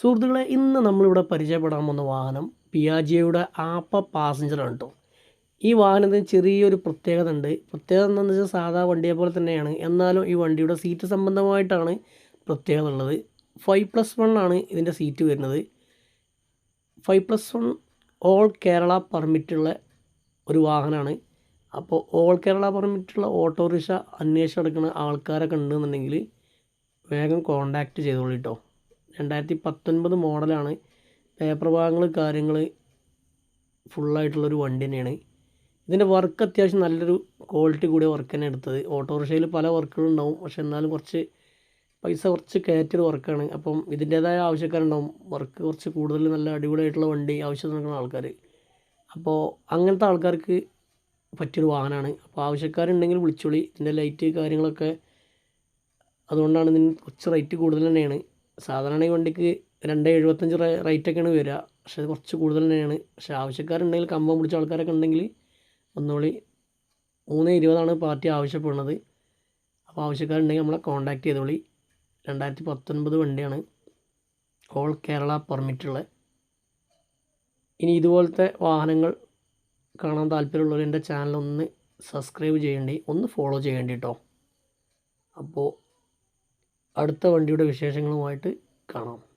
സുഹൃത്തുക്കളെ ഇന്ന് നമ്മളിവിടെ പരിചയപ്പെടാൻ പോകുന്ന വാഹനം പിയാജിയയുടെ ആപ്പ പാസഞ്ചറാണ് കേട്ടോ ഈ വാഹനത്തിന് ചെറിയൊരു പ്രത്യേകത ഉണ്ട്. പ്രത്യേകത എന്താണെന്ന് വെച്ചാൽ സാധാ വണ്ടിയെ പോലെ തന്നെയാണ്. എന്നാലും ഈ വണ്ടിയുടെ സീറ്റ് സംബന്ധമായിട്ടാണ് പ്രത്യേകത ഉള്ളത്. ഫൈവ് പ്ലസ് വൺ ആണ് ഇതിന്റെ സീറ്റ് വരുന്നത്. Five plus one all Kerala പെർമിറ്റുള്ള ഒരു വാഹനമാണ്. അപ്പോൾ ഓൾ കേരള പെർമിറ്റുള്ള ഓട്ടോറിക്ഷ അന്വേഷിച്ച് നടക്കുന്ന ആൾക്കാരൊക്കെ ഉണ്ടെന്നുണ്ടെങ്കിൽ വേഗം കോണ്ടാക്റ്റ് ചെയ്തോളൂ കേട്ടോ രണ്ടായിരത്തി പത്തൊൻപത് മോഡലാണ് പേപ്പർ ഭാഗങ്ങൾ കാര്യങ്ങൾ ഫുള്ളായിട്ടുള്ളൊരു വണ്ടി തന്നെയാണ് ഇതിന്റെ വർക്ക് അത്യാവശ്യം നല്ലൊരു ക്വാളിറ്റി കൂടിയ വർക്ക് തന്നെ എടുത്തത്. ഓട്ടോറിക്ഷയിൽ പല വർക്കുകളും ഉണ്ടാവും പക്ഷെ എന്നാലും കുറച്ച് പൈസ കുറച്ച് കയറ്റൊരു വർക്കാണ് അപ്പം ഇതിന്റേതായ ആവശ്യക്കാരുണ്ടാവും. വർക്ക് കുറച്ച് കൂടുതൽ നല്ല അടിപൊളിയായിട്ടുള്ള വണ്ടി ആവശ്യം നടക്കുന്ന ആൾക്കാർ അപ്പോൾ അങ്ങനത്തെ ആൾക്കാർക്ക് പറ്റിയൊരു വാഹനമാണ് അപ്പോൾ ആവശ്യക്കാരുണ്ടെങ്കിൽ വിളിച്ചോളി. ഇതിന്റെ ലൈറ്റ് കാര്യങ്ങളൊക്കെ അതുകൊണ്ടാണ് ഇതിന് കുറച്ച് റേറ്റ് കൂടുതൽ തന്നെയാണ്. സാധാരണ ഈ വണ്ടിക്ക് രണ്ട് എഴുപത്തഞ്ച് റേറ്റൊക്കെയാണ് വരിക. പക്ഷേ കുറച്ച് കൂടുതൽ തന്നെയാണ്. പക്ഷേ ആവശ്യക്കാരുണ്ടെങ്കിൽ കമ്പം പിടിച്ച ആൾക്കാരൊക്കെ ഉണ്ടെങ്കിൽ ഒന്നുകൂടി മൂന്ന് ഇരുപതാണ് പാർട്ടി ആവശ്യപ്പെടുന്നത്. അപ്പോൾ ആവശ്യക്കാരുണ്ടെങ്കിൽ നമ്മളെ കോൺടാക്ട് ചെയ്തോളി. രണ്ടായിരത്തി പത്തൊൻപത് വണ്ടിയാണ് ഓൾ കേരള പെർമിറ്റുള്ള ഇനി ഇതുപോലത്തെ വാഹനങ്ങൾ കാണാൻ താല്പര്യമുള്ളവർ എന്റെ ചാനൽ ഒന്ന് സബ്സ്ക്രൈബ് ചെയ്യേണ്ടി ഒന്ന് ഫോളോ ചെയ്യേണ്ടി കേട്ടോ അപ്പോൾ അടുത്ത വണ്ടിയുടെ വിശേഷങ്ങളുമായിട്ട് കാണാം.